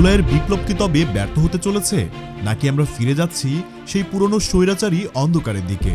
জুলাইয়ের বিপ্লব কি তবে ব্যর্থ হতে চলেছে, নাকি আমরা ফিরে যাচ্ছি সেই পুরনো স্বৈরাচারী অন্ধকারের দিকে?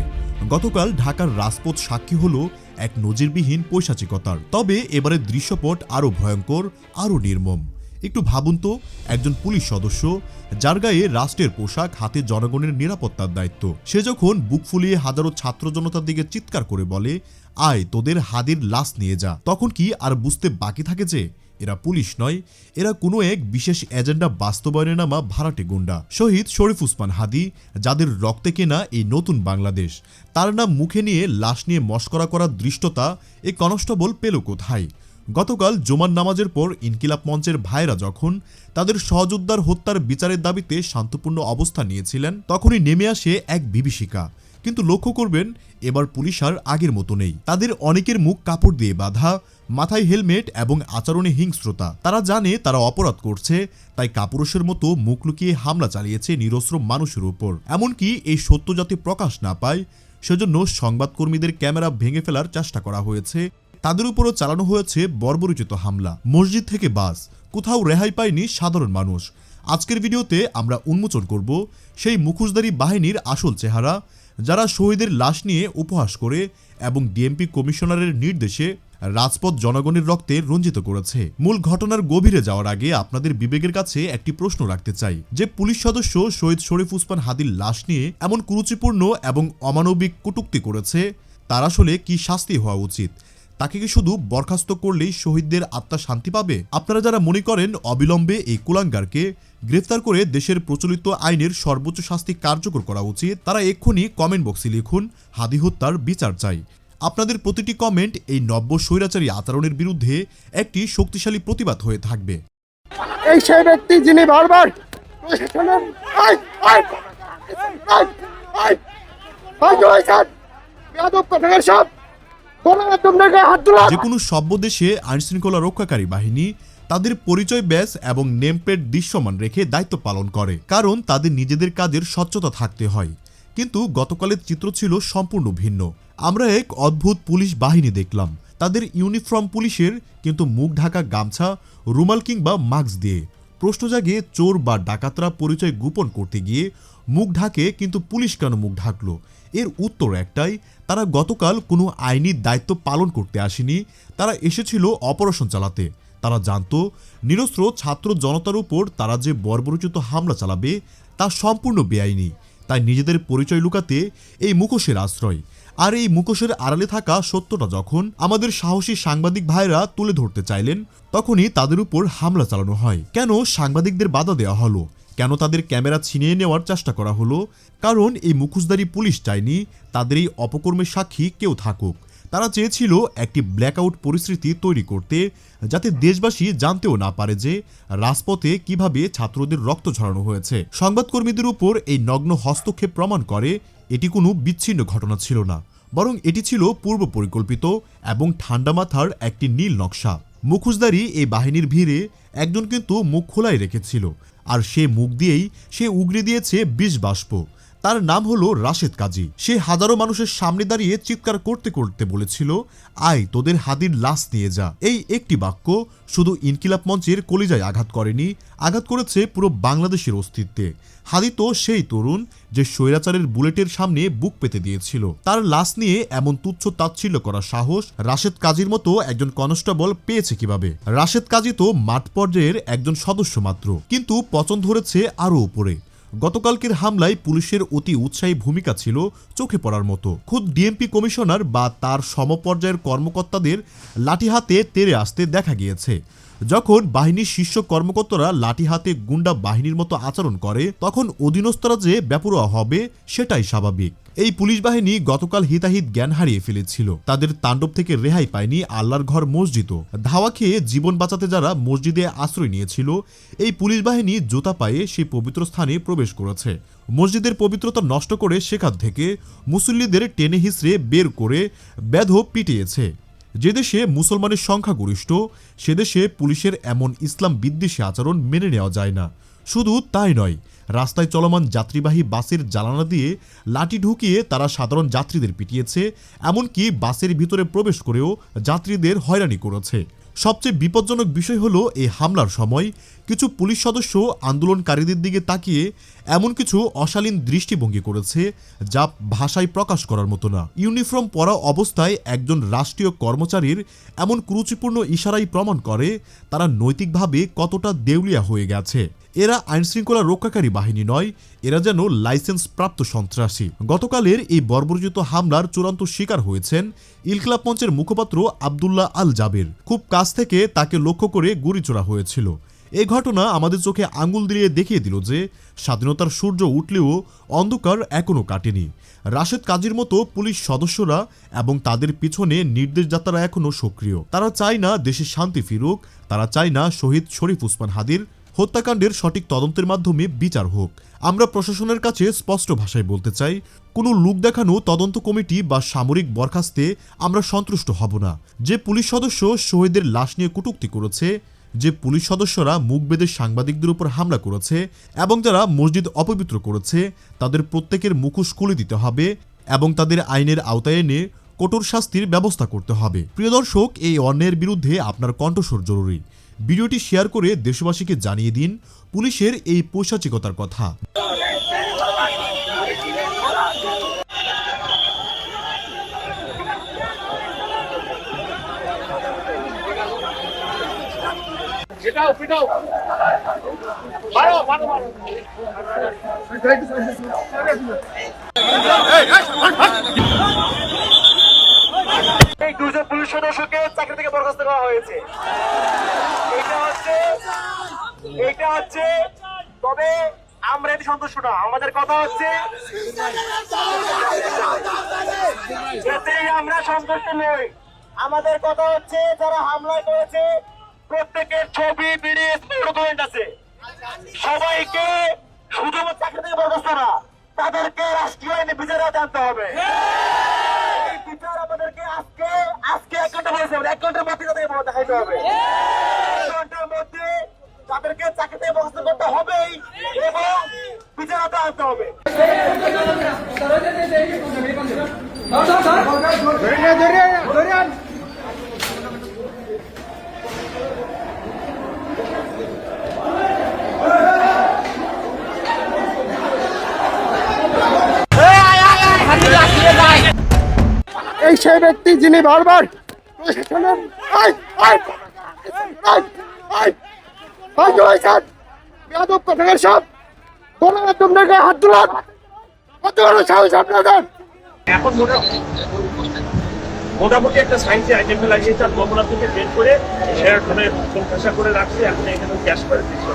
গতকাল ঢাকার রাজপথ সাক্ষী হলো এক নজিরবিহীন পৈশাচিকতার। তবে এবারের দৃশ্যপট আরও ভয়ঙ্কর, আরও নির্মম। একটু ভাবুন তো, একজন পুলিশ সদস্য, যার গায়ে রাষ্ট্রের পোশাক, হাতে জনগণের নিরাপত্তার দায়িত্ব। সে যখন বুক ফুলিয়ে হাজারো ছাত্র জনতার দিকে চিৎকার করে বলে, আয়, তোদের হাদির লাশ নিয়ে যা। তখন কি আর বুঝতে বাকি থাকে যে, এরা পুলিশ নয়, এরা কোনো এক বিশেষ এজেন্ডা বাস্তবায়নে নামা ভাড়াটে গুন্ডা। শহীদ শরীফ উসমান হাদি, যাদের রক্তে কেনা এই নতুন বাংলাদেশ, তার নাম মুখে নিয়ে লাশ নিয়ে মস্করা করার দৃষ্টতা এ কনস্টেবল পেল কোথায়? গতকাল জুমার নামাজের পর ইনকিলাব মঞ্চের ভাইরা যখন তাদের সহযোদ্ধার হত্যার বিচারের দাবিতে শান্তপূর্ণ অবস্থান নিয়েছিলেন, তখনই নেমে আসে এক বিভীষিকা। কিন্তু লক্ষ্য করবেন, এবার পুলিশ আর আগের মতো নেই। তাদের অনেকের মুখ কাপড় দিয়ে বাঁধা, মাথায় হেলমেট এবং আচরণে হিংস্রতা। তারা জানে তারা অপরাধ করছে, তাই কাপুরুষের মতো মুখ লুকিয়ে হামলা চালিয়েছে নিরস্ত্র মানুষের উপর। এমনকি এই সত্য যাতে প্রকাশ না পায়, সেজন্য সংবাদকর্মীদের ক্যামেরা ভেঙে ফেলার চেষ্টা করা হয়েছে। তাদের উপরও চালানো হয়েছে বর্বরচিত হামলা। মসজিদ থেকে বাস। কোথাও রেহাই পায়নি সাধারণ মানুষ। আজকের ভিডিওতে আমরা উন্মোচন করব সেই মুখোশধারী বাহিনীর আসল চেহারা, যারা শহীদের লাশ নিয়ে উপহাস করে এবং ডিএমপি কমিশনারের নির্দেশে রাজপথ জনগণের রক্তে রঞ্জিত করেছে। মূল ঘটনার গভীরে যাওয়ার আগে আপনাদের বিবেকের কাছে একটি প্রশ্ন রাখতে চাই। যে পুলিশ সদস্য শহীদ শরীফ উসমান হাদির লাশ নিয়ে এমন কুরুচিপূর্ণ এবং অমানবিক কটূক্তি করেছে, তার আসলে কি শাস্তি হওয়া উচিত? তাকে কি শুধু বরখাস্ত করলেই শহীদদের আত্মা শান্তি পাবে আপনারা যারা মনে করেন অবিলম্বে এই কুলাঙ্গারকে গ্রেফতার করে দেশের প্রচলিত আইনের সর্বোচ্চ শাস্তি কার্যকর করা উচিত তারা এক্ষুনি কমেন্ট বক্সে লিখুন হাদি হত্যার বিচার চাই আপনাদের প্রতিটি কমেন্ট এই নব্য স্বৈরাচারী আচরণের বিরুদ্ধে একটি শক্তিশালী প্রতিবাদ হয়ে থাকবে এই সেই ব্যক্তি যিনি বারবার সব গণমাধ্যমের গায়ে হাত তোলা যে কোনো সভ্য দেশে আইনশৃঙ্খলা রক্ষাকারী বাহিনী তাদের পরিচয় ব্যাস এবং নেমপ্লেট দৃশ্যমান রেখে দায়িত্ব পালন করে, কারণ তাদের নিজেদের কাজের স্বচ্ছতা থাকতে হয়। কিন্তু গতকালের চিত্র ছিল সম্পূর্ণ ভিন্ন। আমরা এক অদ্ভুত পুলিশ বাহিনী দেখলাম। তাদের ইউনিফর্ম পুলিশের, কিন্তু মুখ ঢাকা গামছা, রুমাল কিংবা মাস্ক দিয়ে। প্রশ্ন জাগে চোর বা ডাকাতরা পরিচয় গোপন করতে গিয়ে মুখ ঢাকে কিন্তু পুলিশ কেন মুখ ঢাকলো? এর উত্তর একটাই, তারা গতকাল কোনো আইনি দায়িত্ব পালন করতে আসেনি, তারা এসেছিল অপারেশন চালাতে। তারা জানত, নিরস্ত্র ছাত্র জনতার উপর তারা যে বর্বরচিত হামলা চালাবে, তা সম্পূর্ণ বেআইনি। তাই নিজেদের পরিচয় লুকাতে এই মুখোশের আশ্রয়। আর এই মুখোশের আড়ালে থাকা সত্যটা যখন আমাদের সাহসী সাংবাদিক ভাইরা তুলে ধরতে চাইলেন, তখনই তাদের উপর হামলা চালানো হয়। কেন সাংবাদিকদের বাধা দেওয়া হলো? কেন তাদের ক্যামেরা ছিনিয়ে নেওয়ার চেষ্টা করা হলো? কারণ এই মুখোশধারী পুলিশ চায়নি তাদের এই অপকর্মের সাক্ষী কেউ থাকুক। তারা চেয়েছিল একটি ব্ল্যাকআউট পরিস্থিতি তৈরি করতে, যাতে দেশবাসী জানতেও না পারে যে রাজপথে কীভাবে ছাত্রদের রক্ত ঝরানো হয়েছে। সংবাদকর্মীদের উপর এই নগ্ন হস্তক্ষেপ প্রমাণ করে এটি কোনো বিচ্ছিন্ন ঘটনা ছিল না, বরং এটি ছিল পূর্ব পরিকল্পিত এবং ঠান্ডা মাথার একটি নীল নকশা। মুখোশদারি এই বাহিনীর ভিড়ে একজন কিন্তু মুখ খোলাই রেখেছিল, আর সে মুখ দিয়েই সে উগড়ে দিয়েছে বিষ বাষ্প। তার নাম হলো রাশেদ কাজী। সে হাজারো মানুষের সামনে দাঁড়িয়ে চিৎকার করতে করতে বলেছিল, আয়, তোদের হাদির লাশ নিয়ে যা। এই একটি বাক্য শুধু ইনকিলাব মঞ্চের কলিজায় আঘাত করেনি, আঘাত করেছে পুরো বাংলাদেশের অস্তিত্বে। হাদি তো সেই তরুণ যে স্বৈরাচারের বুলেটের সামনে বুক পেতে দিয়েছিল। তার লাশ নিয়ে এমন তুচ্ছ তাচ্ছিল্য করার সাহস রাশেদ কাজীর মতো একজন কনস্টেবল পেয়েছে কীভাবে? রাশেদ কাজী তো মাঠ পর্যায়ের একজন সদস্য মাত্র, কিন্তু পচন ধরেছে আরও উপরে। গতকালকের হামলায় পুলিশের অতি উৎসাহী ভূমিকা ছিল চোখে পড়ার মতো। খুদ ডিএমপি কমিশনার বা তার সমপর্যায়ের কর্মকর্তাদের লাঠি হাতে তেরে আসতে দেখা গিয়েছে। যখন বাহিনীর শীর্ষ কর্মকর্তারা লাঠি হাতে গুন্ডা বাহিনীর মতো আচরণ করে, তখন অধীনস্থরা যে ব্যাপরোয়া হবে সেটাই স্বাভাবিক। এই পুলিশ বাহিনী গতকাল হিতাহিত জ্ঞান হারিয়ে ফেলেছিল। তাদের তাণ্ডব থেকে রেহাই পায়নি আল্লাহর ঘর মসজিদও। ধাওয়া খেয়ে জীবন বাঁচাতে যারা মসজিদে আশ্রয় নিয়েছিল, এই পুলিশ বাহিনী জুতা পায়ে সেই পবিত্র স্থানে প্রবেশ করেছে। মসজিদের পবিত্রতা নষ্ট করে সেখান থেকে মুসল্লিদের টেনে হিসড়ে বের করে ব্যাধ পিটিয়েছে। যে দেশে মুসলমানের সংখ্যা গরিষ্ঠ, সে দেশে পুলিশের এমন ইসলাম বিদ্বেষী আচরণ মেনে নেওয়া যায় না। শুধু তাই নয়, রাস্তায় চলমান যাত্রীবাহী বাসের জ্বালানা দিয়ে লাঠি ঢুকিয়ে তারা সাধারণ যাত্রীদের পিটিয়েছে, এমনকি বাসের ভিতরে প্রবেশ করেও যাত্রীদের হয়রানি করেছে। সবচেয়ে বিপজ্জনক বিষয় হলো এই হামলার সময় কিছু পুলিশ সদস্য আন্দোলনকারীদের দিকে তাকিয়ে এমন কিছু অশালীন দৃষ্টিভঙ্গি করেছে যা ভাষায় প্রকাশ করার মতো না। ইউনিফর্ম পরা অবস্থায় একজন রাষ্ট্রীয় কর্মচারীর এমন কুরুচিপূর্ণ ইশারাই প্রমাণ করে তারা নৈতিকভাবে কতটা দেউলিয়া হয়ে গেছে। এরা আইনশৃঙ্খলা রক্ষাকারী বাহিনী নয়, এরা যেন লাইসেন্স প্রাপ্ত সন্ত্রাসী। গতকালের এই বর্বরচিত হামলার চূড়ান্ত শিকার হয়েছেন ইলকলাব মঞ্চের মুখপাত্র আবদুল্লাহ আল জাবের। খুব কাছ থেকে তাকে লক্ষ্য করে গুলি চোরা হয়েছিল। এই ঘটনা আমাদের চোখে আঙুল দিয়ে দেখিয়ে দিল যে, স্বাধীনতার সূর্য উঠলেও অন্ধকার এখনও কাটেনি। রাশেদ কাজীর মতো পুলিশ সদস্যরা এবং তাদের পিছনে নির্দেশদাতারা এখনও সক্রিয়। তারা চায় না দেশে শান্তি ফিরুক, তারা চায় না শহীদ শরীফ উসমান হাদির হত্যাকাণ্ডের সঠিক তদন্তের মাধ্যমে বিচার হোক। আমরা প্রশাসনের কাছে স্পষ্ট ভাষায় বলতে চাই, কোনো লুক দেখানো তদন্ত কমিটি বা সামরিক বরখাস্তে আমরা সন্তুষ্ট হব না। যে পুলিশ সদস্য শহীদের লাশ নিয়ে কটূক্তি করেছে, যে পুলিশ সদস্যরা মুখ বেঁধে সাংবাদিকদের উপর হামলা করেছে এবং যারা মসজিদ অপবিত্র করেছে, তাদের প্রত্যেকের মুখোশ খুলে দিতে হবে এবং তাদের আইনের আওতায় এনে কঠোর শাস্তির ব্যবস্থা করতে হবে। প্রিয় দর্শক, এই অন্যায়ের বিরুদ্ধে আপনার কণ্ঠস্বর জরুরি। ভিডিওটি শেয়ার করে দেশবাসীকে জানিয়ে দিন পুলিশের এই পৈশাচিকতার কথা। পিটাও পিটাও। মারো মারো মারো। এই পুলিশ সদস্যকে চাকরি থেকে বরখাস্ত করা হয়েছে। এটা হচ্ছে এটা হচ্ছে, তবে আমরা এটি সন্তুষ্ট না। আমাদের কথা হচ্ছে, এতেই আমরা সন্তুষ্ট নই। আমাদের কথা হচ্ছে, যারা হামলা করেছে, প্রত্যেকের ছবি, ভিডিও ডকুমেন্ট আছে। সবাইকে শুধুমাত্র চাকরি থেকে বরখাস্ত না, তাদেরকে রাষ্ট্রীয় আইনে বিচারে আনতে হবে এই বিচার আমাদেরকে আজকে আজকে এক ঘণ্টা বলেছে এক ঘণ্টার মধ্যে তাদেরকে বড় দেখাইতে হবে এক ঘণ্টার মধ্যে তাদেরকে চাকরি থেকে বরখাস্ত করতে হবেই এবং বিচার আনতে হবে এই সেই ব্যক্তি যিনি বারবার প্রশাসনের আই আই আই আই আই জয়সান বেয়াদব কথাকার সব গণমাধ্যমের গায়ে হাত তোলার কত বড় সাহস আপনাদের? এখন মোটামুটি একটা সাইন্সে আইডেন্টিফিকেশন কমলা থেকে বের করে সেটা ওখানে করে রাখছে, এখন এখানে ক্যাশ করে দিচ্ছে।